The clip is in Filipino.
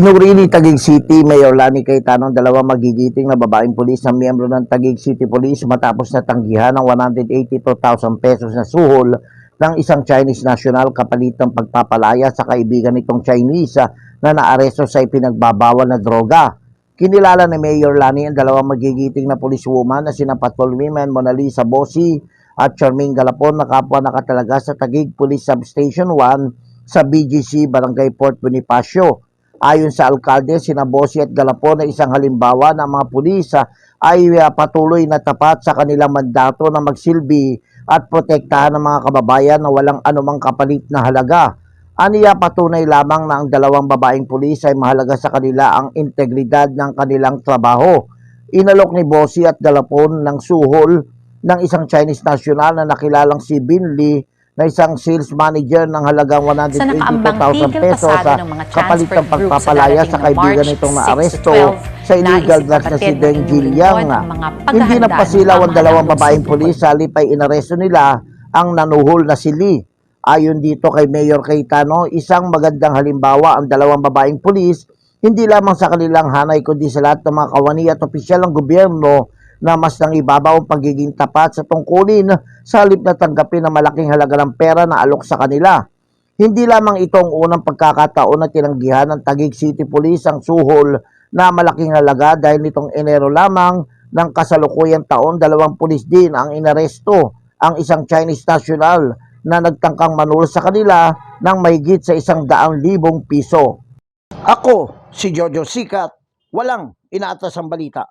Pinuri ni Taguig City Mayor Lani Cayetano ang dalawang magigiting na babaeng pulis na miyembro ng Taguig City Police matapos na tanggihan ng 182,000 pesos na suhol ng isang Chinese national kapalit ng pagpapalaya sa kaibigan nitong Chinese ah, na naaresto sa ipinagbabawal na droga. Kinilala ni Mayor Lani ang dalawang magigiting na policewoman na sina Patrolwomen Mona Lisa Bossi at Charmaine Galapon na kapwa nakatalaga sa Taguig Police Substation 1 sa BGC Barangay Port Bonifacio. Ayon sa alkalde, sina Bossi at Galapon na isang halimbawa na mga pulis ah, ay ah, patuloy na tapat sa kanilang mandato na magsilbi at protektahan ng mga kababayan na walang anumang kapalit na halaga. Aniya patunay lamang na ang dalawang babaeng pulis ay mahalaga sa kanila ang integridad ng kanilang trabaho. Inalok ni Bossi at Galapon ng suhol ng isang Chinese national na nakilalang si Bin Lee na isang sales manager ng halagang Sa nakaambang 182,000 tigil pesos pasado sa kapalit ng pagpapalaya sa kaibigan nitong 6 to naaresto 12, sa illegal drugs na si Deng ng Giliang. lingkod ang mga Hindi na pasilaw ang ng dalawang babaeng pulis sa halip ay inaresto nila ang nanuhol na si Lee. Ayon dito kay Mayor Cayetano, isang magandang halimbawa ang dalawang babaeng pulis hindi lamang sa kanilang hanay kundi sa lahat ng mga kawani at opisyal ng gobyerno na mas nangibabaw ang pagiging tapat sa tungkulin sa halip na tanggapin ang malaking halaga ng pera na alok sa kanila. Hindi lamang ito ang unang pagkakataon na tinanggihan ng Taguig City Police ang suhol na malaking halaga dahil nitong Enero lamang ng kasalukuyang taon, dalawang pulis din ang inaresto ang isang Chinese national na nagtangkang manul sa kanila ng mahigit sa isang daang libong piso. Ako, si Jojo Sikat, walang inaatas ang balita.